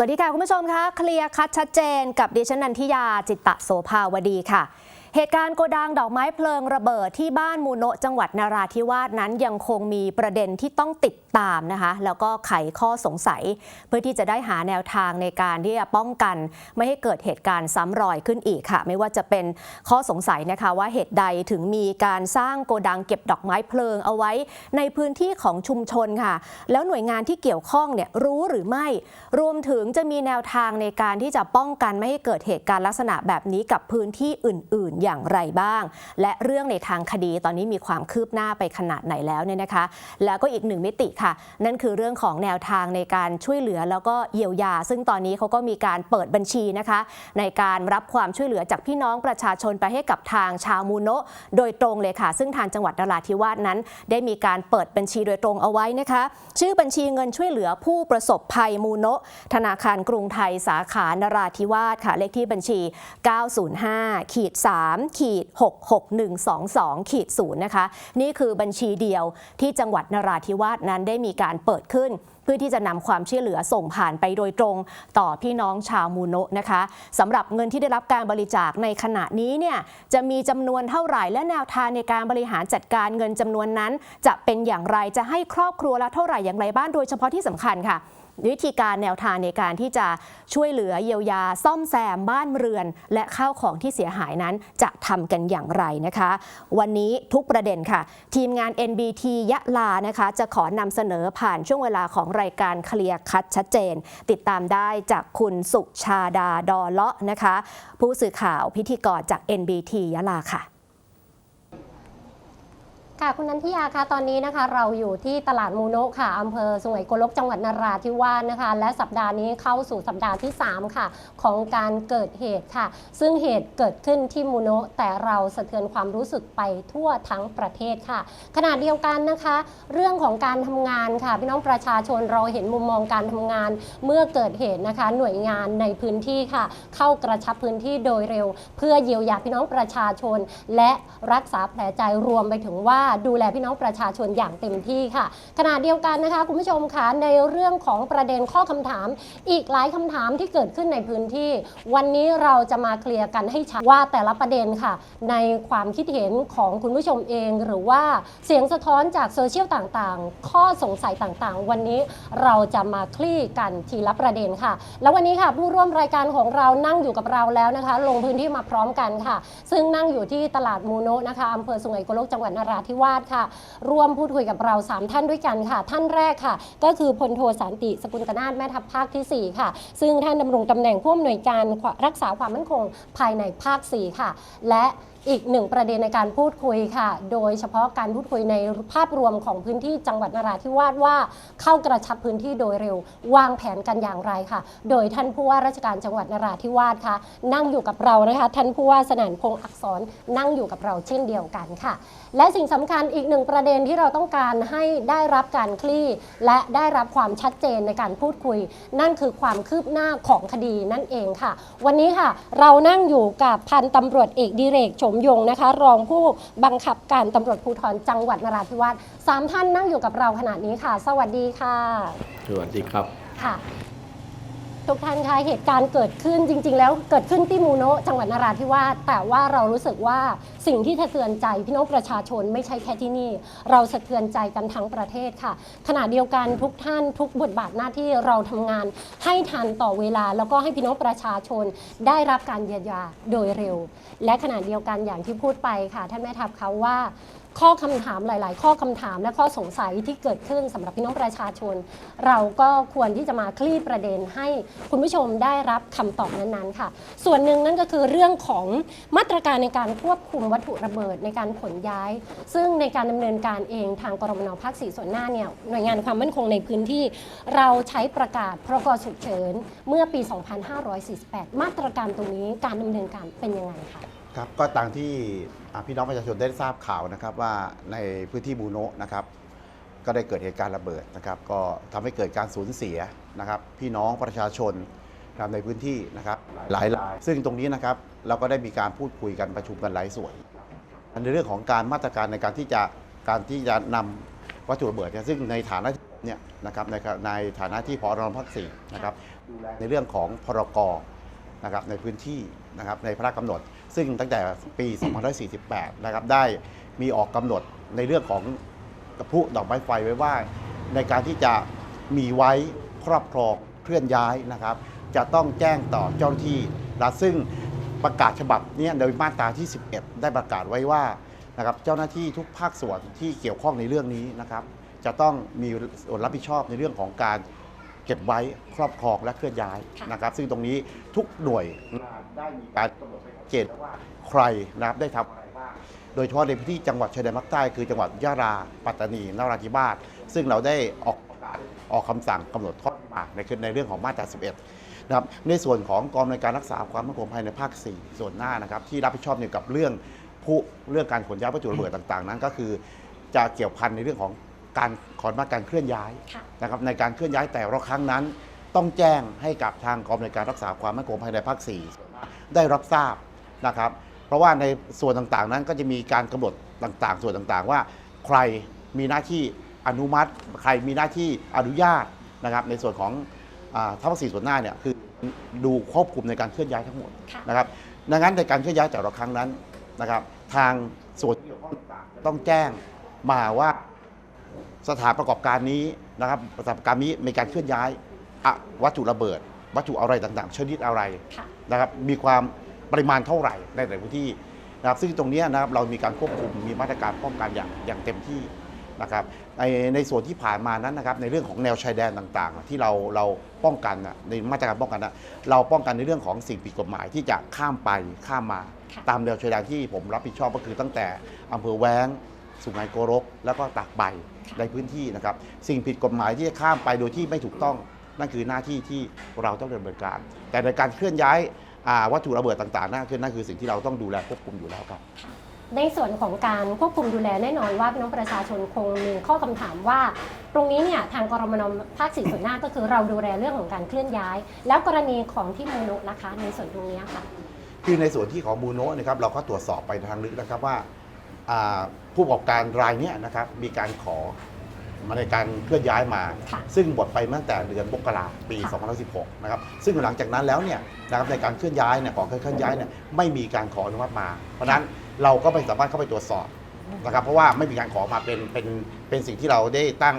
สวัสดีค่ะ คุณผู้ชมคะ เคลียร์คัดชัดเจนกับดิฉันนันทิยาจิตตะโสภาวดีค่ะ เหตุการณ์โกดังดอกไม้เพลิงระเบิดที่บ้านมูโนะจังหวัดนาราธิวาสนั้นยังคงมีประเด็นที่ต้องติดตามนะคะ แล้วก็ไขข้อสงสัย เพื่อที่จะได้หาแนวทางในการที่จะป้องกัน ไม่ให้เกิดเหตุการณ์ซ้ำรอยขึ้นอีกค่ะ ไม่ว่าจะเป็นข้อสงสัยนะคะว่าเหตุใดถึงมีการสร้างโกดังเก็บดอกไม้เพลิงเอาไว้ ในพื้นที่ของชุมชนค่ะ แล้วหน่วยงานที่เกี่ยวข้องเนี่ยรู้หรือไม่ รวมถึงจะมีแนวทางในการที่จะป้องกันไม่ให้เกิดเหตุการณ์ลักษณะแบบนี้กับพื้นที่อื่น ๆอย่างไรบ้าง และเรื่องในทางคดีตอนนี้มีความคืบหน้าไปขนาดไหนแล้วเนี่ยนะคะ แล้วก็อีกหนึ่งมิติค่ะ นั่นคือเรื่องของแนวทางในการช่วยเหลือแล้วก็เยียวยา ซึ่งตอนนี้เขาก็มีการเปิดบัญชีนะคะ ในการรับความช่วยเหลือจากพี่น้องประชาชนไปให้กับทางชาวมูโนะโดยตรงเลยค่ะ ซึ่งทางจังหวัดนราธิวาสนั้น ได้มีการเปิดบัญชีโดยตรงเอาไว้นะคะ ชื่อบัญชีเงินช่วยเหลือผู้ประสบภัยมูโนะธนาคารกรุงไทยสาขานราธิวาสค่ะเลขที่บัญชี 905ขีด3ขีด66122ขีด0นะคะนี่คือบัญชีเดียวที่จังหวัดนราธิวาสนั้นได้มีการเปิดขึ้นเพื่อที่จะนำความช่วยเหลือส่งผ่านไปโดยตรงต่อพี่น้องชาวมูโนะนะคะสำหรับเงินที่ได้รับการบริจาคในขณะนี้เนี่ยจะมีจำนวนเท่าไหร่และแนวทางในการบริหารจัดการเงินจำนวนนั้น จะเป็นอย่างไรจะให้ครอบครัวละเท่าไหร่อย่างไรบ้างโดยเฉพาะที่สำคัญค่ะ วิธีการแนวทางในการที่จะช่วยเหลือเยียวยาซ่อมแซมบ้านเรือน และข้าวของที่เสียหายนั้นจะทำกันอย่างไรนะคะ วันนี้ทุกประเด็นค่ะ ทีมงาน NBT ยะลานะคะ จะขอนำเสนอผ่านช่วงเวลาของรายการเคลียร์คัดชัดเจน ติดตามได้จากคุณสุชาดาดอเลาะนะคะ ผู้สื่อข่าวพิธีกรจาก NBT ยะลาค่ะ ค่ะคุณนันทิยาคะตอนนี้นะคะ เราอยู่ที่ตลาดมูโนะค่ะอำเภอสุไหงโกลกจังหวัดนราธิวาสนะคะ และสัปดาห์นี้เข้าสู่สัปดาห์ที่ 3 ค่ะ ของการเกิดเหตุค่ะ ซึ่งเหตุเกิดขึ้นที่มูโนะแต่เราสะเทือนความรู้สึกไปทั่วทั้งประเทศค่ะ ขณะเดียวกันนะคะ เรื่องของการทำงานค่ะ พี่น้องประชาชนเราเห็นมุมมองการทำงาน เมื่อเกิดเหตุนะคะ หน่วยงานในพื้นที่ค่ะ เข้ากระชับพื้นที่โดยเร็ว เพื่อเยียวยาพี่น้องประชาชน และรักษาแผลใจรวมไปถึงว่าดูแลพี่น้องประชาชนอย่างเต็มที่ค่ะ ขณะเดียวกันนะคะคุณผู้ชมคะในเรื่องของประเด็นข้อคำถาม อีกหลายคำถามที่เกิดขึ้นในพื้นที่ วันนี้เราจะมาเคลียร์กันให้ชัดว่าแต่ละประเด็นค่ะ ในความคิดเห็นของคุณผู้ชมเอง หรือว่าเสียงสะท้อนจากโซเชียลต่างๆ ข้อสงสัยต่างๆ วันนี้เราจะมาคลี่กันทีละประเด็นค่ะ แล้ววันนี้ค่ะผู้ร่วมรายการของเรานั่งอยู่กับเราแล้วนะคะ ลงพื้นที่มาพร้อมกันค่ะ ซึ่งนั่งอยู่ที่ตลาดมูโนะนะคะอำเภอสุไหงโกลกจังหวัดนราธิววาสค่ะ ร่วมพูดคุยกับเรา 3 ท่านด้วยกันค่ะ ท่านแรกค่ะ ก็คือพลโทสันติสกุลตนาถแม่ทัพภาคทีสี่4 ค่ะ ซึ่งท่านดำรงตำแหน่งผู้อำนวยการรักษาความมั่นคงภายในภาค 4 ค่ะ และอีกหนึ่งประเด็นในการพูดคุยค่ะ โดยเฉพาะการพูดคุยในภาพรวมของพื้นที่จังหวัดนราธิวาสว่าเข้ากระชับพื้นที่โดยเร็ว วางแผนกันอย่างไรค่ะ โดยท่านผู้ว่าราชการจังหวัดนราธิวาสค่ะ นั่งอยู่กับเรานะคะ ท่านผู้ว่าสนานพงษ์อักษรนั่งอยู่กับเราเช่นเดียวกันค่ะ และสิ่งสำคัญอีกหนึ่งประเด็นที่เราต้องการให้ได้รับการคลี่ และได้รับความชัดเจนในการพูดคุย นั่นคือความคืบหน้าของคดีนั่นเองค่ะ วันนี้ค่ะ เรานั่งอยู่กับพันตำรวจเอกดิเรกโฉมยงนะคะ รองผู้บังคับการตำรวจภูธรจังหวัดนราธิวาสสามท่านนั่งอยู่กับเราขณะนี้ค่ะ สวัสดีค่ะ สวัสดีครับ ค่ะ ทุกท่านคะเหตุการณ์เกิดขึ้นจริง ๆ แล้วเกิดขึ้นที่มูโนะจังหวัดนราธิวาสแต่ว่าเรารู้สึกว่าสิ่งที่สะเทือนใจพี่น้องประชาชนไม่ใช่แค่ที่นี่ เราสะเทือนใจกันทั้งประเทศค่ะ ขณะเดียวกันทุกท่านทุกบทบาทหน้าที่เราทำงานให้ทันต่อเวลา แล้วก็ให้พี่น้องประชาชนได้รับการเยียวยาโดยเร็ว และขณะเดียวกันอย่างที่พูดไปค่ะท่านแม่ทัพเขาว่าข้อคำถามหลาย ๆ ข้อคำถามและข้อสงสัยที่เกิดขึ้นสำหรับพี่น้องประชาชน เราก็ควรที่จะมาคลี่ประเด็นให้คุณผู้ชมได้รับคำตอบนั้นๆค่ะ ส่วนหนึ่งนั่นก็คือเรื่องของมาตรการในการควบคุมวัตถุระเบิดในการขนย้าย ซึ่งในการดำเนินการเองทางกรมนภาคสี่ส่วนหน้าเนี่ยหน่วยงานความมั่นคงในพื้นที่ เราใช้ประกาศพรกฉุกเฉินเมื่อปี 2548 มาตรการตรงนี้การดำเนินการเป็นยังไงคะครับก็ต่างที่ พี่น้องประชาชนได้ทราบข่าวนะครับว่าในพื้นที่บูโนะนะครับ ก็ได้เกิดเหตุการณ์ระเบิดนะครับ ก็ทำให้เกิดการสูญเสียนะครับ พี่น้องประชาชนในพื้นที่นะครับหลายราย ซึ่งตรงนี้นะครับเราก็ได้มีการพูดคุยกันประชุมกันหลายส่วนในเรื่องของการมาตรการในการที่จะการที่จะนำวัตถุระเบิดเนี่ยซึ่งในฐานะเนี่ยนะครับในในฐานะที่พอรองภาคสี่นะครับในเรื่องของพรก นะครับในพื้นที่นะครับในพระราชกำหนด ซึ่งตั้งแต่ปี 2548 นะครับได้มีออกกำหนดในเรื่องของกระพุดอกไม้ไฟไว้ว่า ในการที่จะมีไว้ครอบครองเคลื่อนย้ายนะครับ จะต้องแจ้งต่อเจ้าหน้าที่และซึ่งประกาศฉบับนี้โดยมาตราที่ 11 ได้ประกาศไว้ว่านะครับเจ้าหน้าที่ทุกภาคส่วนที่เกี่ยวข้องในเรื่องนี้นะครับ จะต้องมีส่วนรับผิดชอบในเรื่องของการ เก็บไว้ครอบครองและเคลื่อนย้ายค่ะนะครับ ซึ่งตรงนี้ทุกหน่วยงานได้มีการกำหนดไว้ชัดเจนว่าใครนะครับได้ทำอะไรบ้างโดยเฉพาะในพื้นที่จังหวัดชายแดนภาคใต้คือจังหวัดยะลาปัตตานีนราธิวาสซึ่งเราได้ออกประกาศออกคำสั่งกำหนดข้อมาในในเรื่องของมาตรา 11 นะครับ ในส่วนของกองในวยการรักษาความมั่นคงภายในภาค 4 ส่วนหน้านะครับ ที่รับผิดชอบเกี่ยวกับเรื่องผู้เรื่องการขนย้ายวัตถุระเบิดต่าง ๆ นั้นก็คือจะเกี่ยวพันในเรื่องของ การขออนุมัติการเคลื่อนย้ายค่ะ นะครับในการเคลื่อนย้ายแต่ละครั้งนั้น ต้องแจ้งให้กับทางกองในวยการรักษาความมั่นคงภายในภาค 4 ได้รับทราบนะครับ เพราะว่าในส่วนต่างๆนั้นก็จะมีการกำหนดต่างๆ ส่วนต่างๆ ว่าใครมีหน้าที่อนุมัติ ใครมีหน้าที่อนุญาตนะครับ ในส่วนของอาทัพภาคสี่ส่วนหน้าเนี่ยคือดูควบคุมในการเคลื่อนย้ายทั้งหมดค่ะ นะครับดังนั้นในการเคลื่อนย้ายแต่ละครั้งนั้นนะครับ ทางส่วนที่เกี่ยวข้องต่างๆต้องแจ้งมาว่า สถานประกอบการนี้นะครับสถานประกอบการนี้มีการเคลื่อนย้ายอะวัตถุระเบิด วัตถุอะไรต่างๆ ชนิดอะไรค่ะ นะครับมีความปริมาณเท่าไหร่ในแต่ละพื้นที่นะครับซึ่งตรงเนี้ยนะครับเรามีการควบคุมมีมาตรการป้องกันอย่างอย่างเต็มที่นะครับในในส่วนที่ผ่านมานั้นนะครับในเรื่องของแนวชายแดนต่างๆ ที่เราเราป้องกันน่ะในมาตรการป้องกันนะเราป้องกันในเรื่องของสิ่งผิดกฎหมายที่จะข้ามไปข้ามมา ค่ะ ตามแนวชายแดนที่ผมรับผิดชอบก็คือตั้งแต่อำเภอแว้ง สุไหงโกรก แล้วก็ตากใบในพื้นที่นะครับ สิ่งผิดกฎหมายที่จะข้ามไปโดยที่ไม่ถูกต้องนั่นคือหน้าที่ที่เราต้องดำเนินการ แต่ในการเคลื่อนย้ายอ่าวัตถุระเบิดต่างๆนั่นคือนั่นคือสิ่งที่เราต้องดูแลควบคุมอยู่แล้วครับ ในส่วนของการควบคุมดูแลแน่นอนว่าพี่น้องประชาชนคงมีข้อคำถามว่า ตรงนี้เนี่ยทางกรมนภาคสี่ส่วนหน้าก็คือเราดูแลเรื่องของการเคลื่อนย้าย แล้วกรณีของที่มูนุนะคะในส่วนตรงเนี้ยค่ะ คือในส่วนที่ของบูโนะนะครับเราก็ตรวจสอบไปทางลึกนะครับว่าอ่า ผู้ประกอบการรายเนี้ยนะครับมีการขอมาในการเคลื่อนย้ายมาค่ะซึ่งหมดไปตั้งแต่เดือนมกราปีค่ะ2016 นะครับ ซึ่งหลังจากนั้นแล้วเนี่ยนะครับในการเคลื่อนย้ายเนี่ยของเคลื่อนย้ายเนี่ยไม่มีการขออนุมัติมา เพราะฉะนั้นเราก็ไม่สามารถเข้าไปตรวจสอบนะครับ เพราะว่าไม่มีการขอมาเป็นเป็นเป็นสิ่งที่เราได้ตั้ง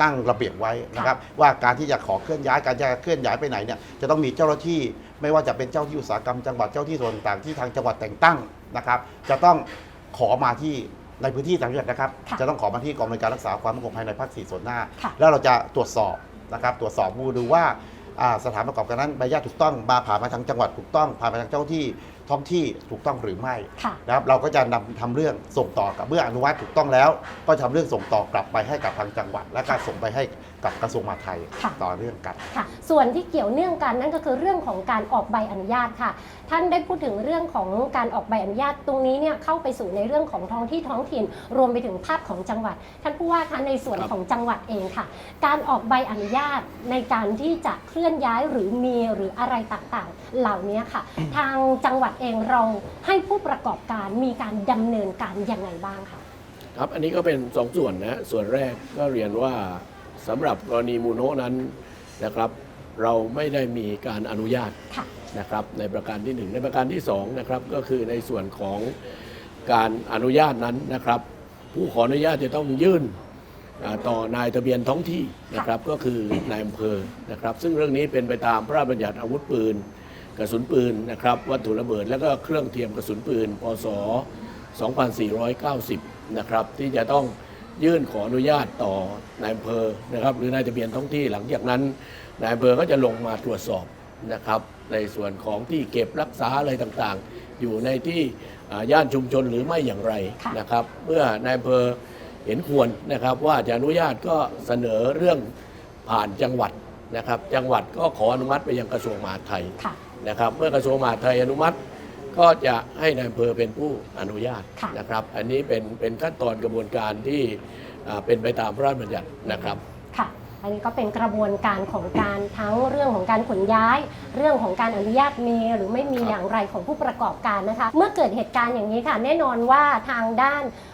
ตั้งระเบียบไว้นะครับ ว่าการที่จะขอเคลื่อนย้ายการจะเคลื่อนย้ายไปไหนเนี่ยจะต้องมีเจ้าหน้าที่ไม่ว่าจะเป็นเจ้าที่อุตสาหกรรมจังหวัดเจ้าที่ส่วนต่างๆที่ทางจังหวัดแต่งตั้งนะครับ จะต้อง ขอมาที่ในพื้นที่ต่างจังหวัดนะครับ ค่ะจะต้องขอมาที่กองบริการรักษาความมั่นคงภายในภาคสี่ส่วนหน้า ค่ะ แล้วเราจะตรวจสอบนะครับ ตรวจสอบดูว่าอ่าสถานประกอบการนั้นใบอนุญาตถูกต้องมาผ่านมาทางจังหวัดถูกต้องผ่านมาทางเจ้าที่ ท้องที่ถูกต้องหรือไม่ค่ะนะครับเราก็จะนำทำเรื่องส่งต่อกับเมื่ออนุมัติถูกต้องแล้ว ก็ทำเรื่องส่งต่อกลับไปให้กับทางจังหวัด และก็ส่งไปให้กับกระทรวงมหาดไทยค่ะต่อเรื่องกันค่ะ ส่วนที่เกี่ยวเนื่องกันนั่นก็คือเรื่องของการออกใบอนุญาตค่ะ ท่านได้พูดถึงเรื่องของการออกใบอนุญาตตรงนี้เนี่ยเข้าไปสู่ในเรื่องของท้องที่ท้องถิ่น รวมไปถึงภาพของจังหวัด ท่านผู้ว่าคะในส่วนครับของจังหวัดเองค่ะ การออกใบอนุญาตในการที่จะเคลื่อนย้ายหรือมีหรืออะไรต่างๆ เหล่านี้ค่ะ ทางจังหวัดเองเราให้ผู้ประกอบการมีการดำเนินการยังไงบ้างคะครับอันนี้ก็เป็นสองส่วนนะส่วนแรกก็เรียนว่าสำหรับกรณีมูโนะนั้นนะครับ เราไม่ได้มีการอนุญาตค่ะนะครับในประการที่หนึ่งในประการที่สองนะครับก็คือในส่วนของการอนุญาตนั้นนะครับ ผู้ขออนุญาตจะต้องยื่นอ่าต่อนายทะเบียนท้องที่นะครับก็คือนายอำเภอนะครับ ซึ่งเรื่องนี้เป็นไปตามพระราชบัญญัติอาวุธปืน กระสุนปืนนะครับวัตถุระเบิด และก็เครื่องเทียมกระสุนปืนพศ 2490 นะครับที่จะต้องยื่นขออนุญาตต่อนายอำเภอนะครับหรือนายทะเบียนท้องที่หลังจากนั้นนายอำเภอก็จะลงมาตรวจสอบนะครับในส่วนของที่เก็บรักษาอะไรต่างๆ อยู่ในที่ย่านชุมชนหรือไม่อย่างไรนะครับเมื่อนายอำเภอเห็นควรนะครับว่าจะอนุญาตก็เสนอเรื่องผ่านจังหวัดนะครับจังหวัดก็ขออนุมัติไปยังกระทรวงมหาดไทย นะครับ เมื่อกระทรวงมหาดไทยอนุมัติ ก็จะให้นายอำเภอเป็นผู้อนุญาตค่ะนะครับ อันนี้เป็นเป็นขั้นตอนกระบวนการที่อ่าเป็นไปตามพระราชบัญญัตินะครับค่ะอันนี้ก็เป็นกระบวนการของการทั้งเรื่องของการขนย้าย เรื่องของการอนุญาตมีหรือไม่มีครับอย่างไรของผู้ประกอบการนะคะ เมื่อเกิดเหตุการณ์อย่างนี้ค่ะ แน่นอนว่าทางด้านอ่า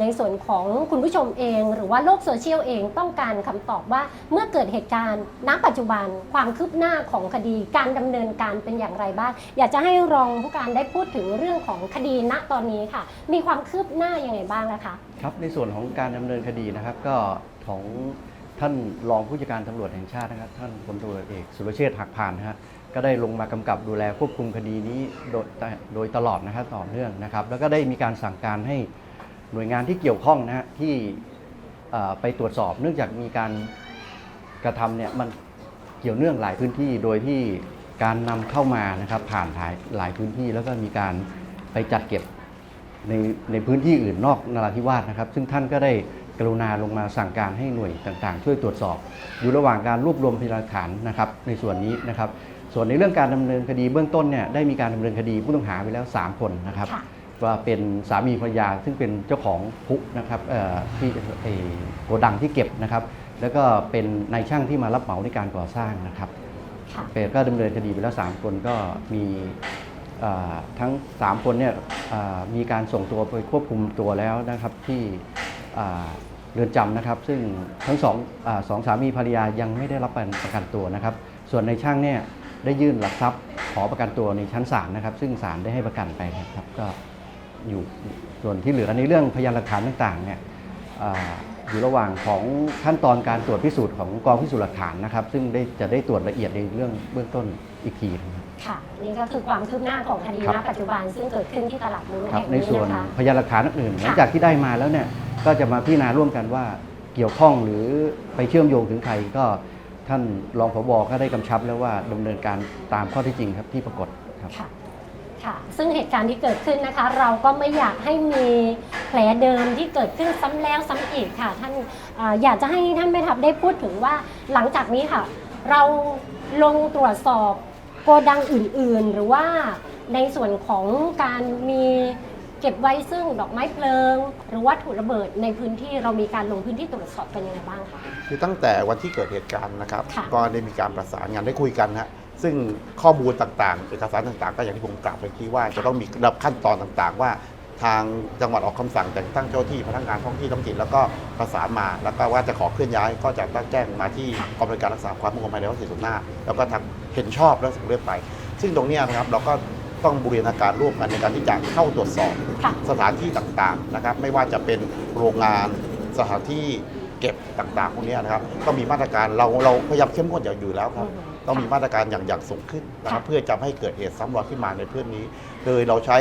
ในส่วนของคุณผู้ชมเอง หรือว่าโลกโซเชียลเองต้องการคำตอบว่าเมื่อเกิดเหตุการณ์ณปัจจุบันความคืบหน้าของคดีการดำเนินการเป็นอย่างไรบ้าง อยากจะให้รองผู้การได้พูดถึงเรื่องของคดีณตอนนี้ค่ะ มีความคืบหน้ายังไงบ้างนะคะครับในส่วนของการดำเนินคดีนะครับก็ของท่านรองผู้จัดการตำรวจแห่งชาตินะครับ ท่านพลตำรวจเอกสุรเชษฐ์หักพานนะฮะก็ได้ลงมากำกับดูแลควบคุมคดีนี้โดยโดยตลอดนะครับต่อเนื่องนะครับ แล้วก็ได้มีการสั่งการให้ หน่วยงานที่เกี่ยวข้องนะฮะที่ไปตรวจสอบเนื่องจากมีการกระทำเนี่ยมันเกี่ยวเนื่องหลายพื้นที่โดยที่การนำเข้ามานะครับผ่านหลายหลายพื้นที่แล้วก็มีการไปจัดเก็บในในพื้นที่อื่นนอกนราธิวาสนะครับ ซึ่งท่านก็ได้กรุณาลงมาสั่งการให้หน่วยต่างๆ ช่วยตรวจสอบ อยู่ระหว่างการรวบรวมพยานหลักฐานนะครับในส่วนนี้นะครับ ส่วนในเรื่องการดำเนินคดีเบื้องต้นเนี่ยได้มีการดำเนินคดีผู้ต้องหาไปแล้ว 3 คนนะครับ ว่าเป็นสามีภรรยาซึ่งเป็นเจ้าของพุนะครับเอ่อที่เอ่อโกดังที่เก็บนะครับ แล้วก็เป็นนายช่างที่มารับเหมาในการก่อสร้างนะครับค่ะเป็นก็ดำเนินคดีไปแล้ว 3 คนก็มีเอ่อทั้ง 3 คนเนี่ยเอ่อมีการส่งตัวไปควบคุมตัวแล้วนะครับที่เอ่อเรือนจำนะครับ ซึ่งทั้งสองอาสองสามีภรรยายังไม่ได้รับประกันตัวนะครับ ส่วนในช่างเนี่ยได้ยื่นหลักทรัพย์ขอประกันตัวในชั้นศาลนะครับ ซึ่งศาลได้ให้ประกันไปนะครับก็ อยู่ส่วนที่เหลือในเรื่องพยานหลักฐานต่างๆเนี่ยอ่าอยู่ระหว่างของขั้นตอนการตรวจพิสูจน์ของกองพิสูจน์หลักฐานนะครับ ซึ่งได้จะได้ตรวจละเอียดในเรื่องเบื้องต้นอีกทีนะครับค่ะนี่ก็คือความคืบหน้าของคดีครัณบปัจจุบันซึ่งเกิดขึ้นที่ตลาดมูลครับแห่งในนี้ส่วนนะคะพยานหลักฐานอื่นๆหลังจากที่ได้มาแล้วเนี่ยก็จะมาพิจารณาร่วมกันว่าเกี่ยวข้องหรือไปเชื่อมโยงถึงใครก็ท่านรองผบก็ได้กำชับแล้วว่าดำเนินการตามข้อเที่จริงครับที่ปรากฏครับ ค่ะค่ะ ซึ่งเหตุการณ์ที่เกิดขึ้นนะคะ เราก็ไม่อยากให้มีแผลเดิมที่เกิดขึ้นซ้ำแล้วซ้ำอีกค่ะ ท่านอาอยากจะให้ท่านแม่ทัพได้พูดถึงว่าหลังจากนี้ค่ะ เราลงตรวจสอบโกดังอื่นๆ หรือว่าในส่วนของการมีเก็บไว้ซึ่งดอกไม้เพลิง หรือวัตถุระเบิดในพื้นที่เรามีการลงพื้นที่ตรวจสอบกันยังไงบ้างคะ คือตั้งแต่วันที่เกิดเหตุการณ์นะครับ ค่ะ ก็ได้มีการประสานงานได้คุยกันนะฮะ ซึ่งข้อมูลต่างๆ เอกสารต่างๆ ก็อย่างที่ผมกล่าวไปที่ว่าจะต้องมีระดับขั้นตอนต่างๆ ว่าทางจังหวัดออกคำสั่งแต่งตั้งเจ้าที่พนักงานท้องที่ท้องถิ่นแล้วก็ประสานมา แล้วก็ว่าจะขอเคลื่อนย้ายก็จะต้องแจ้งมาที่กองบริการรักษาความมั่นคงภายในวัดศรีสุนทรแล้วก็ทางเห็นชอบแล้วส่งเรื่องไป ซึ่งตรงเนี้ยนะครับเราก็ต้องบูรณาการร่วมกันในการที่จะเข้าตรวจสอบค่ะสถานที่ต่างๆนะครับ ไม่ว่าจะเป็นโรงงานสถานที่เก็บต่างๆพวกเนี้ยนะครับก็มีมาตรการเราเราพยายามเข้มงวดอย่างอยู่แล้วครับอือฮึ ต้องมีมาตรการอย่างอย่างสูงขึ้นนะครับค่ะเพื่อจะไม่ให้เกิดเหตุซ้ำรอยขึ้นมาในเพื่อนนี้ โดยเราใช้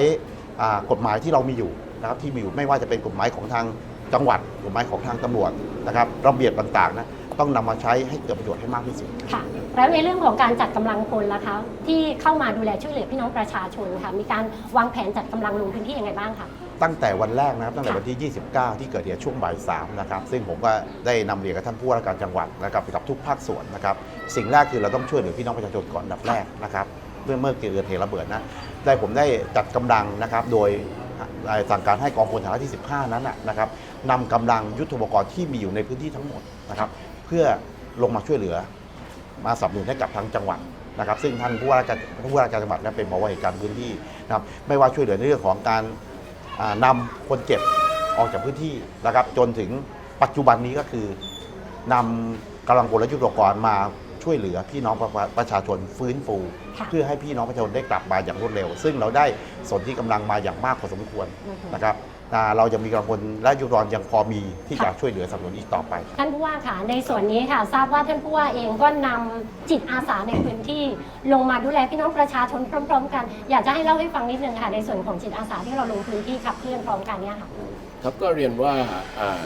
อ่ากฎหมายที่เรามีอยู่นะครับที่มีอยู่ไม่ว่าจะเป็นกฎหมายของทางจังหวัดกฎหมายของทางตำรวจนะครับระเบียบต่างๆนะต้องนำมาใช้ให้เกิดประโยชน์ให้มากที่สุดค่ะแล้วในเรื่องของการจัดกำลังพลล่ะคะที่เข้ามาดูแลช่วยเหลือพี่น้องประชาชนค่ะมีการวางแผนจัดกำลังลงพื้นที่ยังไงบ้างคะ ตั้งแต่วันแรกนะครับตั้งแต่วันที่ 29 ที่เกิดเหตุช่วงบ่าย3นะครับซึ่งผมก็ได้นำเรียนกับท่านผู้ว่าราชการจังหวัดนะครับกับทุกภาคส่วนนะครับสิ่งแรกคือเราต้องช่วยเหลือพี่น้องประชาชนก่อนอันดับแรกนะครับเมื่อเมื่อเกิดเหตุระเบิดนะได้ผมได้จัดกำลังนะครับโดยเอ่อสั่งการให้กองพลฐานราบที่ 15 นั้นนะนะครับนำกำลังยุทโธปกรณ์ที่มีอยู่ในพื้นที่ทั้งหมดนะครับเพื่อลงมาช่วยเหลือ มาสนับสนุนให้กับทางจังหวัดนะครับ ซึ่งท่านผู้ว่าราชการผู้ว่าราชการจังหวัดและเป็นผอเหตุการณ์พื้นที่นะครับไม่ว่าช่วยเหลือในเรื่องของการอ่า นำาคนเจ็บออกจากพื้นที่นะครับจนถึงปัจจุบันนี้ก็คือนำกำลังพลและยุทโธปกรณ์มาช่วยเหลือพี่น้องประประชาชนฟื้นฟูค่ะเพื่อให้พี่น้องประชาชนได้กลับมาอย่างรวดเร็ว ซึ่งเราได้สนที่กำลังมาอย่างมากพอสมควรอือฮึนะครับอ่า เราจะมีกำลังพลและยุทโธปกรณ์ยังพอมีที่จะช่วยเหลือสนับสนุนอีกต่อไป ท่านผู้ว่าค่ะในส่วนนี้ค่ะ ทราบว่าท่านผู้ว่าเองก็นำจิตอาสาในพื้นที่ลงมาดูแลพี่น้องประชาชนพร้อม ๆ กัน อยากจะให้เล่าให้ฟังนิดนึงค่ะในส่วนของจิตอาสาที่เราลงพื้นที่ขับเคลื่อนพร้อมกันเนี่ยค่ะครับก็เรียนว่าอ่า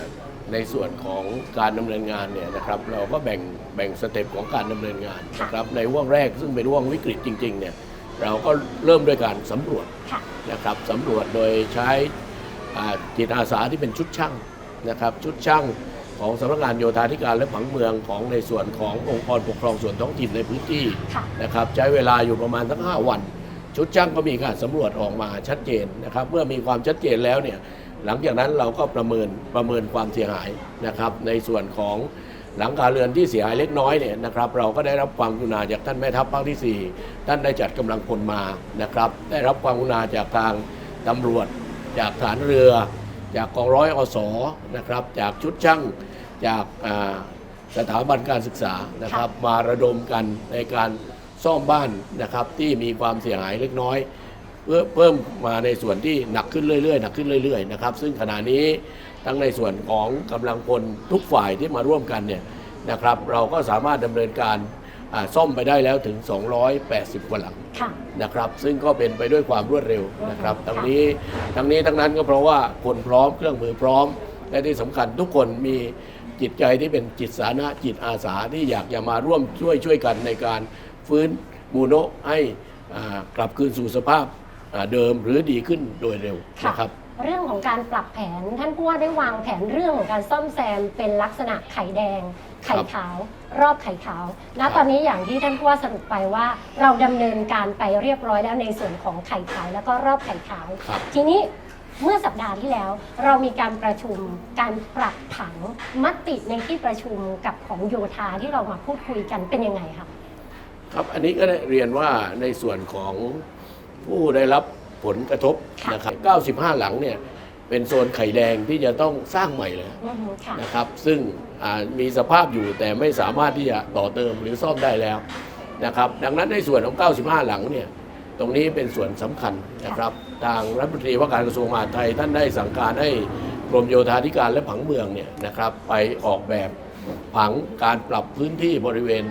ในส่วนของการดำเนินงานเนี่ยนะครับเราก็แบ่งแบ่งสเต็ปของการดำเนินงานนะครับในห่วงแรกซึ่งเป็นห่วงวิกฤตจริงๆเนี่ยเราก็เริ่มด้วยการสำรวจค่ะนะครับสำรวจโดยใช้อ่า จิตอาสาที่เป็นชุดช่างนะครับชุดช่างของสำนักงานโยธาธิการและผังเมืองของในส่วนขององค์กรปกครองส่วนท้องถิ่นในพื้นที่ค่ะนะครับใช้เวลาอยู่ประมาณทั้ง5วัน ชุดช่างก็มีการสำรวจออกมาชัดเจนนะครับเมื่อมีความชัดเจนแล้วเนี่ยหลังจากนั้นเราก็ประเมินประเมินความเสียหายนะครับในส่วนของหลังคาเรือนที่เสียหายเล็กน้อยเนี่ยนะครับเราก็ได้รับความกรุณาจากท่านแม่ทัพภาคที่ 4 ท่านได้จัดกำลังพลมานะครับได้รับความกรุณาจากทางตำรวจ จากฐานเรือ จากกองร้อยอสนะครับ จากชุดช่างจากอ่าสถาบันการศึกษานะครับ มาระดมกันในการซ่อมบ้านนะครับที่มีความเสียหายเล็กน้อย เพิ่มเพิ่มมาในส่วนที่หนักขึ้นเรื่อยๆหนักขึ้นเรื่อยๆนะครับซึ่งขณะนี้ทั้งในส่วนของกำลังพลทุกฝ่ายที่มาร่วมกันเนี่ยนะครับ เราก็สามารถดำเนินการอ่า ซ่อมไปได้แล้วถึง 280กว่าหลังค่ะนะครับซึ่งก็เป็นไปด้วยความรวดเร็วนะครับทั้งนี้ทั้งนี้ทั้งนั้นก็เพราะว่าคนพร้อมเครื่องมือพร้อม และที่สำคัญทุกคนมีจิตใจที่เป็นจิตสาธารณะจิตอาสาที่อยากจะมาร่วมช่วยช่วยกันในการฟื้นมูโนะให้อ่ากลับคืนสู่สภาพอ่าเดิมหรือดีขึ้นโดยเร็วค่ะนะครับ เรื่องของการปรับแผนท่านผู้ว่าได้วางแผนเรื่องของการซ่อมแซมเป็นลักษณะไข่แดง ไข่ขาว รอบไข่ขาวณตอนนี้อย่างที่ท่านผู้ว่าสรุปไปว่า เราดำเนินการไปเรียบร้อยแล้วในส่วนของไข่ขาวแล้วก็รอบไข่ขาว ครับ ทีนี้เมื่อสัปดาห์ที่แล้ว เรามีการประชุมการปรับผังมติในที่ประชุมกับของโยธาที่เรามาพูดคุยกันเป็นยังไงคะ ครับ อันนี้ก็ได้เรียนว่าในส่วนของผู้ได้รับ ผลกระทบค่ะนะครับ 95 หลังเนี่ยเป็นโซนไข่แดงที่จะต้องสร้างใหม่เลยอือฮึค่ะ นะครับ ซึ่งอ่ามีสภาพอยู่แต่ไม่สามารถที่จะต่อเติมหรือซ่อมได้แล้วนะครับ ดังนั้นในส่วนของ 95 หลังเนี่ยตรงนี้เป็นส่วนสำคัญนะครับทางรัฐมนตรีว่าการกระทรวงมหาดไทยท่านได้สั่งการให้กรมโยธาธิการและผังเมืองเนี่ยนะครับไปออกแบบผังการปรับพื้นที่บริเวณ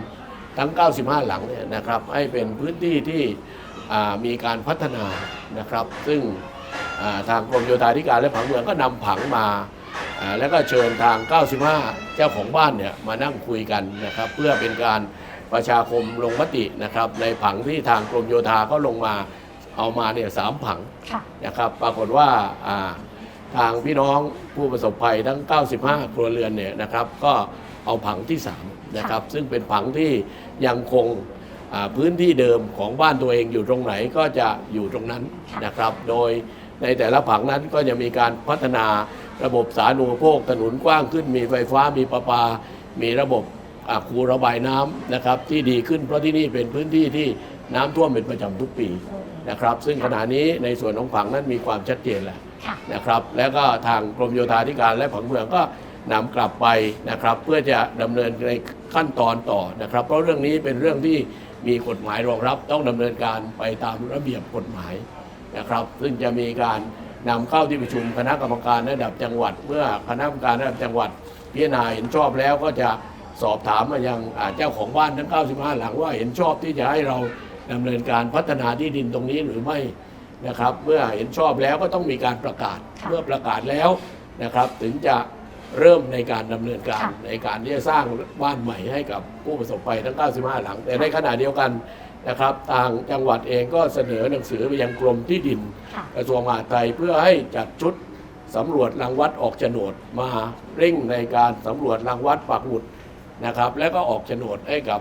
ทั้ง 95 หลังเนี่ยนะครับ ให้เป็นพื้นที่ที่อ่า มีการพัฒนานะครับ ซึ่งอ่าทางกรมโยธาธิการและผังเมืองก็นำผังมาอ่าแล้วก็เชิญทาง 95 เจ้าของบ้านเนี่ยมานั่งคุยกันนะครับ เพื่อเป็นการประชาคมลงมตินะครับ ในผังที่ทางกรมโยธาก็ลงมาเอามาเนี่ยสามผังค่ะนะครับ ปรากฏว่าอ่าทางพี่น้องผู้ประสบภัยทั้ง 95 ครัวเรือนเนี่ยนะครับ ก็เอาผังที่ 3 นะครับ ซึ่งเป็นผังที่ยังคงอ่า พื้นที่เดิมของบ้านตัวเองอยู่ตรงไหนก็จะอยู่ตรงนั้นนะครับ โดยในแต่ละผังนั้นก็จะมีการพัฒนาระบบสาธารณูปโภคถนนกว้างขึ้น มีไฟฟ้ามีประปา มีระบบอ่าคูระบายน้ำนะครับที่ดีขึ้นเพราะที่นี่เป็นพื้นที่ที่น้ำท่วมเป็นประจำทุกปีนะครับ ซึ่งขณะนี้ในส่วนของผังนั้นมีความชัดเจนแล้วค่ะนะครับ แล้วก็ทางกรมโยธาธิการและผังเมืองก็นำกลับไปนะครับ เพื่อจะดำเนินในขั้นตอนต่อนะครับ เพราะเรื่องนี้เป็นเรื่องที่ มีกฎหมายรองรับต้องดำเนินการไปตามระเบียบกฎหมายนะครับ ซึ่งจะมีการนำเข้าที่ประชุมคณะกรรมการระดับจังหวัด เมื่อคณะกรรมการระดับจังหวัด พิจารณาเห็นชอบแล้วก็จะสอบถามมายังอ่าเจ้าของบ้านทั้ง 95 หลังว่าเห็นชอบที่จะให้เราดำเนินการพัฒนาที่ดินตรงนี้หรือไม่นะครับ เมื่อเห็นชอบแล้วก็ต้องมีการประกาศเมื่อประกาศแล้วนะครับ ถึงจะ เริ่มในการดำเนินการค่ะในการที่จะสร้างบ้านใหม่ให้กับผู้ประสบภัยทั้ง 95 หลัง แต่ในขณะเดียวกันนะครับทางจังหวัดเองก็เสนอหนังสือไปยังกรมที่ดินค่ะ กระทรวงมหาดไทยเพื่อให้จัดชุดสำรวจรังวัดออกโฉนดมาเร่งในการสำรวจรังวัดปักหมุดนะครับ แล้วก็ออกโฉนดให้กับ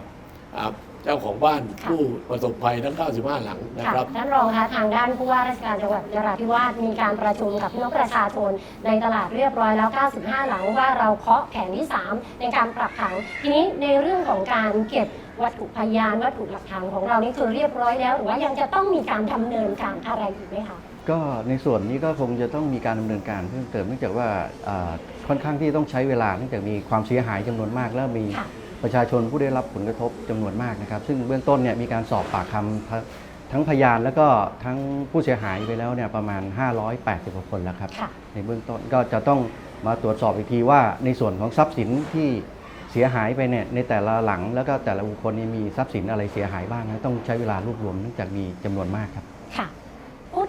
อ่า เจ้าของบ้านค่ะ ผู้ประสบภัยทั้ง 95 หลังนะค่ะครับ ท่านรองคะทางด้านผู้ว่าราชการจังหวัดนราธิวาสมีการประชุมกับพี่น้องประชาชนในตลาดเรียบร้อยแล้ว 95 หลังว่าเราเคาะแผนที่ 3 ในการปรับผัง ทีนี้ในเรื่องของการเก็บวัตถุพยานวัตถุหลักฐานของเรานี่คือเรียบร้อยแล้ว หรือว่ายังจะต้องมีการดำเนินการอะไรอีกไหมคะ ก็ในส่วนนี้ก็คงจะต้องมีการดำเนินการเพิ่มเติมเนื่องจากว่าอ่าค่อนข้างที่ต้องใช้เวลาเนื่องจากมีความเสียหายจำนวนมาก แล้วมีค่ะ ประชาชนผู้ได้รับผลกระทบจำนวนมากนะครับ ซึ่งเบื้องต้นเนี่ยมีการสอบปากคำทั้งทั้งพยานแล้วก็ทั้งผู้เสียหายไปแล้วเนี่ยประมาณ 580กว่าคนแล้วครับค่ะในเบื้องต้นก็จะต้องมาตรวจสอบอีกทีว่าในส่วนของทรัพย์สินที่เสียหายไปเนี่ยในแต่ละหลัง แล้วก็แต่ละบุคคลเนี่ยมีทรัพย์สินอะไรเสียหายบ้างนะต้องใช้เวลารวบรวมเนื่องจากมีจำนวนมากครับค่ะพูด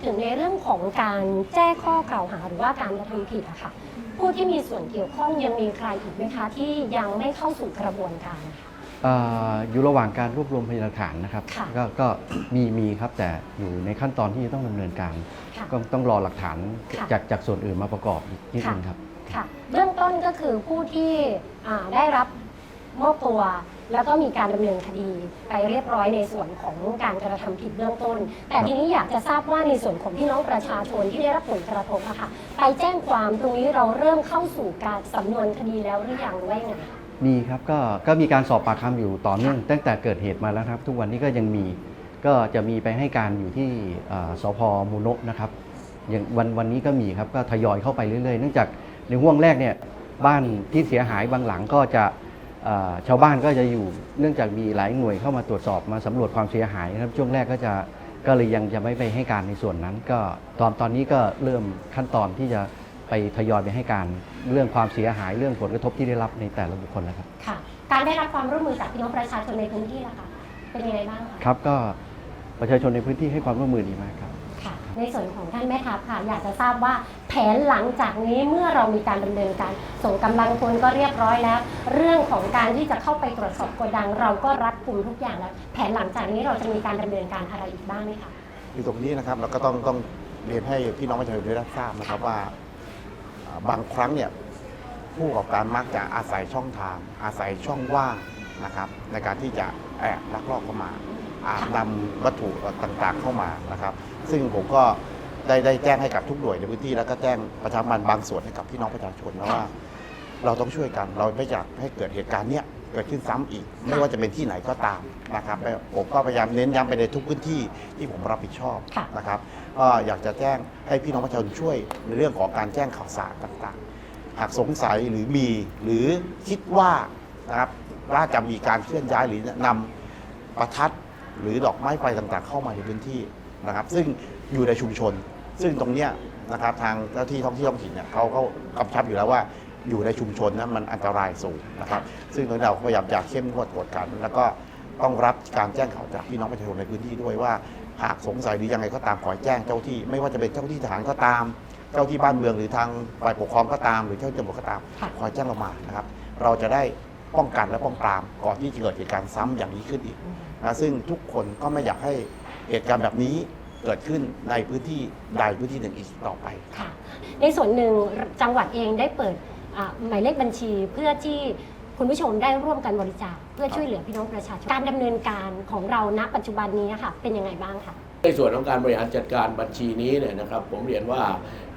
ถึงในเรื่องของการแจ้งข้อกล่าวหาหรือว่าการกระทำผิดอะค่ะ ผู้ที่มีส่วนเกี่ยวข้องยังมีใครอีกไหมคะที่ยังไม่เข้าสู่กระบวนการค่ะ เอ่ออยู่ระหว่างการรวบรวมพยานหลักฐานนะครับค่ะก็ก็มีมีครับแต่อยู่ในขั้นตอนที่จะต้องดำเนินการ ค่ะก็ต้องรอหลักฐานค่ะจากจากส่วนอื่นมาประกอบอีกนิดนึงครับ ค่ะเบื้องต้นก็คือผู้ที่อ่าได้รับมอบตัว แล้วก็มีการดำเนินคดีไปเรียบร้อยในส่วนของการกระทำผิดเบื้องต้น แต่ทีนี้อยากจะทราบว่าในส่วนของพี่น้องประชาชนที่ได้รับผลกระทบอะค่ะไปแจ้งความตรงนี้เราเริ่มเข้าสู่การสำนวนคดีแล้วหรือยังหรือว่ายังไง มีครับก็ก็มีการสอบปากคำอยู่ต่อเนื่อง ตั้งแต่เกิดเหตุมาแล้วครับ ทุกวันนี้ก็ยังมีก็จะมีไปให้การอยู่ที่เอ่อสพมูโนะนะครับอย่างวันวันนี้ก็มีครับก็ทยอยเข้าไปเรื่อยๆ เนื่องจากในห่วงแรกเนี่ยบ้านที่เสียหายบางหลังก็จะ ชาวบ้านก็จะอยู่เนื่องจากมีหลายหน่วยเข้ามาตรวจสอบมาสำรวจความเสียหายนะครับช่วงแรกก็จะก็เลยยังจะไม่ไปให้การในส่วนนั้น ก็ตอนตอนนี้ก็เริ่มขั้นตอนที่จะไปทยอยไปให้การเรื่องความเสียหายเรื่องผลกระทบที่ได้รับในแต่ละบุคคลนะครับค่ะ การได้รับความร่วมมือจากพี่น้องประชาชนในพื้นที่ล่ะคะเป็นยังไงบ้างคะครับก็ประชาชนในพื้นที่ให้ความร่วมมือดีมากครับค่ะ ในส่วนของท่านแม่ทัพค่ะ อยากจะทราบว่าแผนหลังจากนี้เมื่อเรามีการดำเนินการ ส่งกำลังพลก็เรียบร้อยแล้ว เรื่องของการที่จะเข้าไปตรวจสอบโกดัง เราก็รัดกุมทุกอย่างแล้ว แผนหลังจากนี้เราจะมีการดำเนินการอะไรอีกบ้างไหมคะอยู่ตรงนี้นะครับเราก็ต้องต้องเรียนให้พี่น้องประชาชนได้รับทราบนะครับว่าบางครั้งเนี่ยผู้ประกอบการมักจะอาศัยช่องทาง อาศัยช่องว่างนะครับในการที่จะแอบลักลอบเข้ามา นำวัตถุต่างๆเข้ามานะครับ ซึ่งผมก็ได้ได้แจ้งให้กับทุกหน่วยในพื้นที่แล้วก็แจ้งประชาสัมพันธ์บางส่วนให้กับพี่น้องประชาชนนะว่า เราต้องช่วยกันเราไม่อยากให้เกิดเหตุการณ์เนี้ยเกิดขึ้นซ้ำอีก ไม่ว่าจะเป็นที่ไหนก็ตามนะครับและผมก็พยายามเน้นย้ำไปในทุกพื้นที่ที่ผมรับผิดชอบค่ะนะครับก็อยากจะแจ้งให้พี่น้องประชาชนช่วยในเรื่องของการแจ้งข่าวสารต่างๆ หากสงสัยหรือมีหรือคิดว่านะครับว่าจะมีการเคลื่อนย้ายหรือนำประทัด หรือดอกไม้ไฟต่างๆ เข้ามาในพื้นที่นะครับ ซึ่งอยู่ในชุมชน ซึ่งตรงเนี้ยนะครับทางเจ้าที่ท้องที่ท้องถิ่นเนี่ยเขาเขากำชับอยู่แล้วว่าอยู่ในชุมชนนะมันอันตรายสูงนะครับ ซึ่งตรงนี้เราพยายามจะเข้มงวดกวดขันแล้วก็ต้องรับการแจ้งข่าวจากพี่น้องประชาชนในพื้นที่ด้วยว่า หากสงสัยหรือยังไงก็ตามขอแจ้งเจ้าที่ ไม่ว่าจะเป็นเจ้าที่ทหารก็ตาม เจ้าที่บ้านเมืองหรือทางฝ่ายปกครองก็ตาม หรือเจ้าที่ตำรวจก็ตาม ขอแจ้งเรามานะครับ เราจะได้ ป้องกันและป้องปรามก่อนที่จะเกิดเหตุการณ์ซ้ำอย่างนี้ขึ้นอีกนะซึ่งทุกคนก็ไม่อยากให้เหตุการณ์แบบนี้เกิดขึ้นในพื้นที่ใดพื้นที่หนึ่งอีกต่อไปค่ะในส่วนหนึ่งจังหวัดเองได้เปิดอ่าหมายเลขบัญชีเพื่อที่คุณผู้ชมได้ร่วมกันบริจาคเพื่อช่วยเหลือพี่น้องประชาชนการดำเนินการของเราณปัจจุบันนี้ค่ะเป็นยังไงบ้างคะในส่วนของการบริหารจัดการบัญชีนี้เนี่ยนะครับ ผมเรียนว่า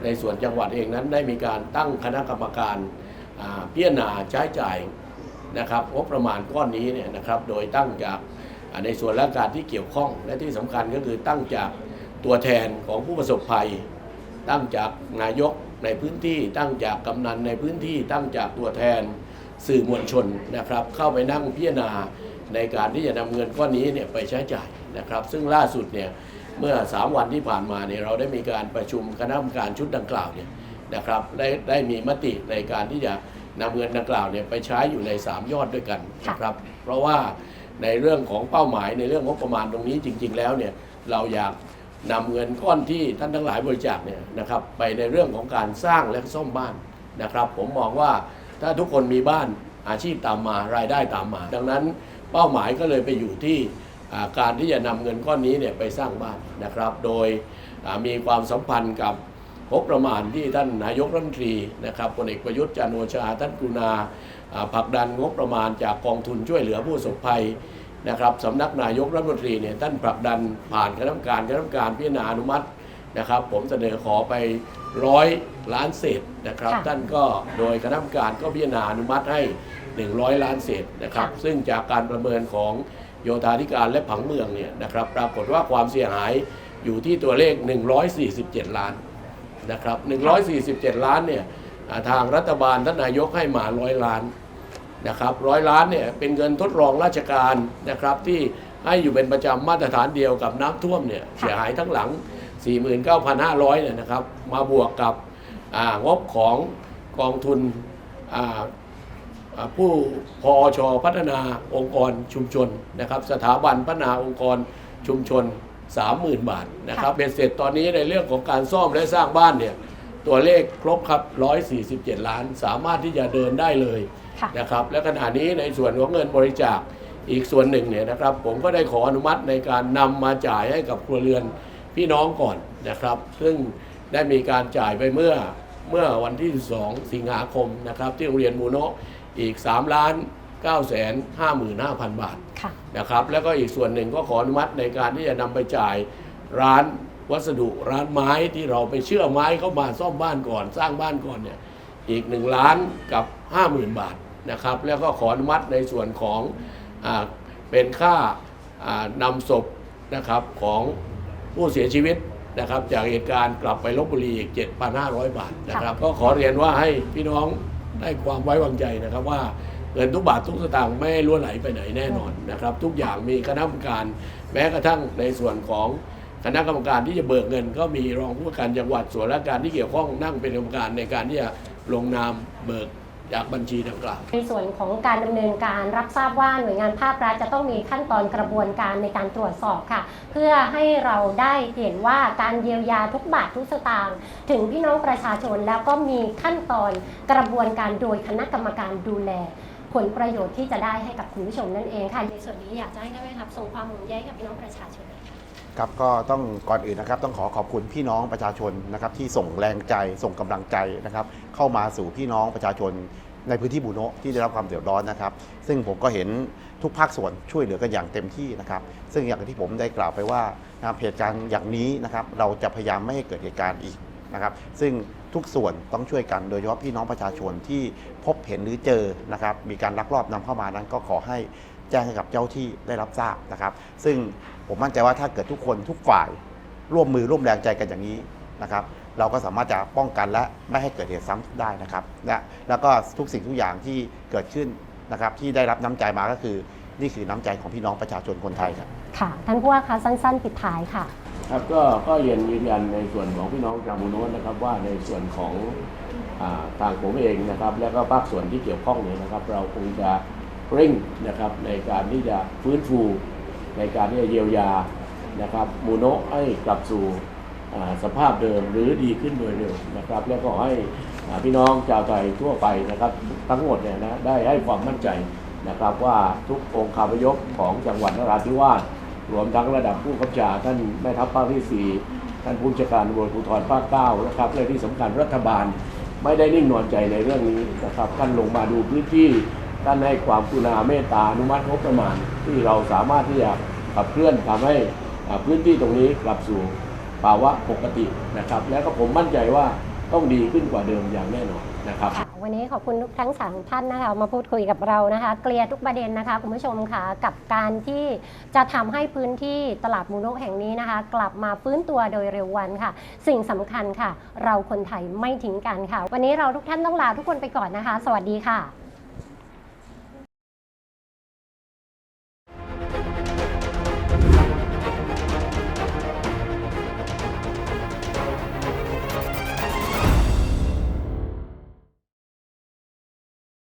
ในส่วนจังหวัดเองนั้นได้มีการตั้งคณะกรรมการอ่าพิจารณาใช้จ่าย นะครับงบประมาณก้อนนี้เนี่ยนะครับโดยตั้งจากในส่วนราชการที่เกี่ยวข้อง และที่สำคัญก็คือตั้งจากตัวแทนของผู้ประสบภัย ตั้งจากนายกในพื้นที่ ตั้งจากกำนันในพื้นที่ ตั้งจากตัวแทนสื่อมวลชนนะครับ เข้าไปนั่งพิจารณาในการที่จะนำเงินก้อนนี้เนี่ยไปใช้จ่ายนะครับ ซึ่งล่าสุดเนี่ยเมื่อ 3 วันที่ผ่านมาเนี่ยเราได้มีการประชุมคณะกรรมการชุดดังกล่าวเนี่ยนะครับได้ได้มีมติในการที่จะ นำเงินดังกล่าวเนี่ยไปใช้อยู่ใน 3 ยอดด้วยกันนะครับ เพราะว่าในเรื่องของเป้าหมายในเรื่องงบประมาณตรงนี้จริง ๆ แล้วเนี่ยเราอยากนำเงินก้อนที่ท่านทั้งหลายบริจาคเนี่ยนะครับไปในเรื่องของการสร้างและซ่อมบ้านนะครับ ผมมองว่าถ้าทุกคนมีบ้านอาชีพตามมารายได้ตามมา ดังนั้นเป้าหมายก็เลยไปอยู่ที่อ่าการที่จะนำเงินก้อนนี้เนี่ยไปสร้างบ้านนะครับ โดยอ่ามีความสัมพันธ์กับ งบประมาณที่ท่านนายกรัฐมนตรีนะครับพลเอกประยุทธ์จันทร์โอชาท่านกรุณาอ่าผลักดันงบประมาณจากกองทุนช่วยเหลือผู้ประสบภัยนะครับสำนักนายกรัฐมนตรีเนี่ยท่านผลักดันผ่านคณะกรรมการคณะกรรมการพิจารณาอนุมัตินะครับ ผมเสนอขอไปร้อยล้านเศษนะครับค่ะท่านก็โดยคณะกรรมการก็พิจารณาอนุมัติให้ 100 ล้านเศษนะครับค่ะซึ่งจากการประเมินของโยธาธิการและผังเมืองเนี่ยนะครับ ปรากฏว่าความเสียหายอยู่ที่ตัวเลข 147 ล้าน นะครับ147 ล้านเนี่ยอ่าทางรัฐบาลท่านนายกให้มาร้อยล้านนะครับร้อยล้านเนี่ยเป็นเงินทดลองราชการนะครับที่ให้อยู่เป็นประจำมาตรฐานเดียวกับน้ำท่วมเนี่ยเสียหายทั้งหลัง 49,500เนี่ยนะครับมาบวกกับอ่างบของกองทุนอ่าอ่าผู้พอชพัฒนาองค์กรชุมชนนะครับสถาบันพัฒนาองค์กรชุมชน 30,000 บาทนะครับเบ็ดเสร็จตอนนี้ในเรื่องของการซ่อมและสร้างบ้านเนี่ยตัวเลขครบครับ 147 ล้าน สามารถที่จะเดินได้เลยค่ะนะครับและขณะนี้ในส่วนของเงินบริจาคอีกส่วนหนึ่งเนี่ยนะครับผมก็ได้ขออนุมัติในการนำมาจ่ายให้กับครัวเรือนพี่น้องก่อนนะครับ ซึ่งได้มีการจ่ายไปเมื่อเมื่อวันที่ 2 สิงหาคมนะครับที่โรงเรียนมูโนะอีก 3 ล้าน 9แสน55,000 บาทค่ะนะครับแล้วก็อีกส่วนหนึ่งก็ขออนุมัติในการที่จะนำไปจ่ายร้านวัสดุร้านไม้ที่เราไปเชื่อไม้เข้ามาซ่อมบ้านก่อน สร้างบ้านก่อนเนี่ยอีก 1 ล้านกับ 50,000 บาทนะครับแล้วก็ขออนุมัติในส่วนของอาเป็นค่าอ่านำศพนะครับของผู้เสียชีวิตนะครับจากเหตุการณ์กลับไปลบบุรีอีก 7,500 บาทนะครับก็ขอเรียนว่าให้พี่น้องได้ความไว้วางใจนะครับว่า เงินทุกบาททุกสตางค์ไม่ให้ล่วไหลไปไหนแน่นอนนะครับ ทุกอย่างมีคณะกรรมการแม้กระทั่งในส่วนของคณะกรรมการที่จะเบิกเงิน ก็มีรองผู้ว่าการจังหวัดส่วนราชการที่เกี่ยวข้องนั่งเป็นกรรมการในการที่จะลงนามเบิกจากบัญชีดังกล่าวในส่วนของการดำเนินการรับทราบว่าหน่วยงานภาครัฐจะต้องมีขั้นตอนกระบวนการในการตรวจสอบค่ะ เพื่อให้เราได้เห็นว่าการเยียวยาทุกบาททุกสตางค์ถึงพี่น้องประชาชนแล้วก็มีขั้นตอนกระบวนการโดยคณะกรรมการดูแล ผลประโยชน์ที่จะได้ให้กับคุณผู้ชมนั่นเองค่ะในส่วนนี้อยากจะให้ท่านแม่ทัพส่งความห่วงใยกับพี่น้องประชาชนค่ะ ครับก็ต้องก่อนอื่นนะครับ ต้องขอขอบคุณพี่น้องประชาชนนะครับที่ส่งแรงใจส่งกำลังใจนะครับ เข้ามาสู่พี่น้องประชาชนในพื้นที่บูโนะที่ได้รับความเดือดร้อนนะครับ ซึ่งผมก็เห็นทุกภาคส่วนช่วยเหลือกันอย่างเต็มที่นะครับ ซึ่งอย่างที่ผมได้กล่าวไปว่านะครับเหตุการณ์อย่างนี้นะครับ เราจะพยายามไม่ให้เกิดเหตุการณ์อีกนะครับ ซึ่ง ทุกส่วนต้องช่วยกันโดยเฉพาะพี่น้องประชาชนที่พบเห็นหรือเจอนะครับ มีการลักลอบนำเข้ามานั้นก็ขอให้แจ้งให้กับเจ้าที่ได้รับทราบนะครับ ซึ่งผมมั่นใจว่าถ้าเกิดทุกคนทุกฝ่ายร่วมมือร่วมแรงใจกันอย่างนี้นะครับเราก็สามารถจะป้องกันและไม่ให้เกิดเหตุซ้ำได้นะครับและแล้วก็ทุกสิ่งทุกอย่างที่เกิดขึ้นนะครับที่ได้รับน้ำใจมาก็คือ นี่คือน้ำใจของพี่น้องประชาชนคนไทยครับค่ะท่านผู้ว่าคะสั้น ๆ ปิดท้ายค่ะ ครับก็ก็เรียนยืนยันในส่วนของพี่น้องชาวมูโนะนะครับ ว่าในส่วนของอทางผมเองนะครับ และก็ภาคส่วนที่เกี่ยวข้องเนี่ยนะครับ เราคงจะเร่งนะครับในการที่จะฟื้นฟูในการที่จะเยียวยานะครับมูโนะให้กลับสู่สภาพเดิมหรือดีขึ้นโดยเร็วนะครับ แล้วก็ให้พี่น้องชาวไทยทั่วไปนะครับ ทั้งหมดเนี่ยนะได้ให้ความมั่นใจนะครับว่าทุกองค์คาพยพของจังหวัดนราธิวาส รวมทั้งระดับผู้กำกับชาท่านแม่ทัพภาคที่ 4 ท่านผู้บัญชาการตำรวจภูธรภาค9นะครับและที่สำคัญรัฐบาลไม่ได้นิ่งนอนใจในเรื่องนี้นะครับท่านลงมาดูพื้นที่ท่านให้ความกรุณาเมตตาอนุมัติงบประมาณ ที่เราสามารถที่จะขับเคลื่อนทำให้พื้นที่ตรงนี้กลับสู่ภาวะปกตินะครับ แล้วก็ผมมั่นใจว่าต้องดีขึ้นกว่าเดิมอย่างแน่นอน นะครับค่ะวันนี้ขอบคุณทุกทั้งสามท่านนะคะมาพูดคุยกับเรานะคะเคลียร์ทุกประเด็นนะคะคุณผู้ชมค่ะกับการที่จะทำให้พื้นที่ตลาดมูโนะแห่งนี้นะคะ กลับมาฟื้นตัวโดยเร็ววันค่ะ สิ่งสำคัญค่ะ เราคนไทยไม่ทิ้งกันค่ะ วันนี้เราทุกท่านต้องลาทุกคนไปก่อนนะคะ สวัสดีค่ะ